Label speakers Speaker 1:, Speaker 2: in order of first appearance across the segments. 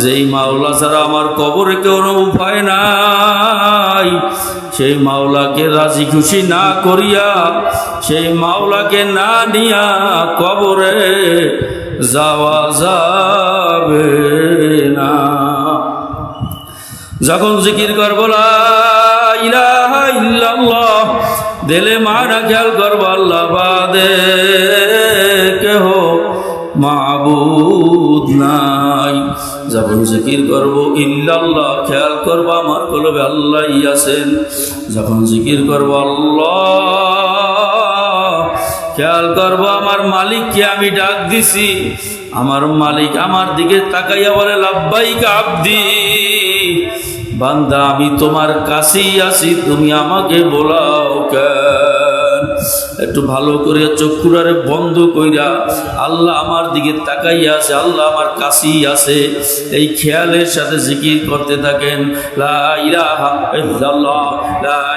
Speaker 1: যেই মাওলা ছাড়া আমার কবরে কোনো উপায় নাই, সেই মাওলাকে রাজি খুশি না করিয়া, সেই মাওলাকে না নিয়া কবরে যাওয়া যাবে না। যখন জিকির করব, লা ইলাহা ইল্লাল্লাহ দিলে মারা খেয়াল করব, আল্লাহ বাদে কেহ মাবুদ নাই। যখন জিকির করব, ইল্লাল্লাহ, খেয়াল করব, আমার কলবে আল্লাহ আছেন। যখন জিকির করব, আল্লাহ, খেয়াল করব, আমার মালিককে আমি ডাক দিছি। আমার মালিক আমার দিকে তাকাইয়া বলে লাভবাইক আব্দি, বান্দা, আমি তোমার কাছেই আছি, তুমি আমাকে বোলাও কেন? একটু ভালো করে চক্ষুরারে বন্ধ কইরা আল্লাহ আমার দিকে তাকাইয়া আছে, আল্লাহ আমার কাছেই আছে। এই খেয়ালের সাথে জিকির করতে থাকেন, লা ইলাহা ইল্লাল্লাহ, লা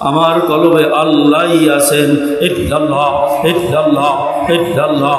Speaker 1: আমার কলবে আল্লাহ আছেন। এটি আল্লাহ এটি আল্লাহ এটি আল্লাহ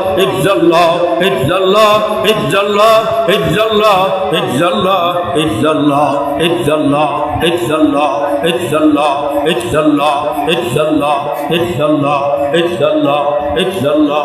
Speaker 1: ইজ্জাল্লাহ ইজ্জাল্লাহ ইজ্জাল্লাহ ইজ্জাল্লাহ ইজ্জাল্লাহ ইজ্জাল্লাহ ইজ্জাল্লাহ ইজ্জাল্লাহ ইজ্জাল্লাহ ইজ্জাল্লাহ ইজ্জাল্লাহ ইজ্জাল্লাহ ইজ্জাল্লাহ ইজ্জাল্লাহ ইজ্জাল্লাহ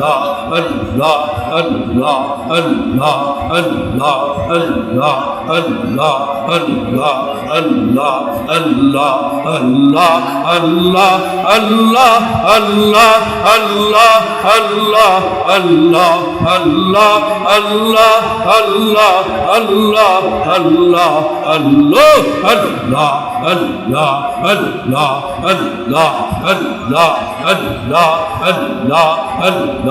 Speaker 1: Allah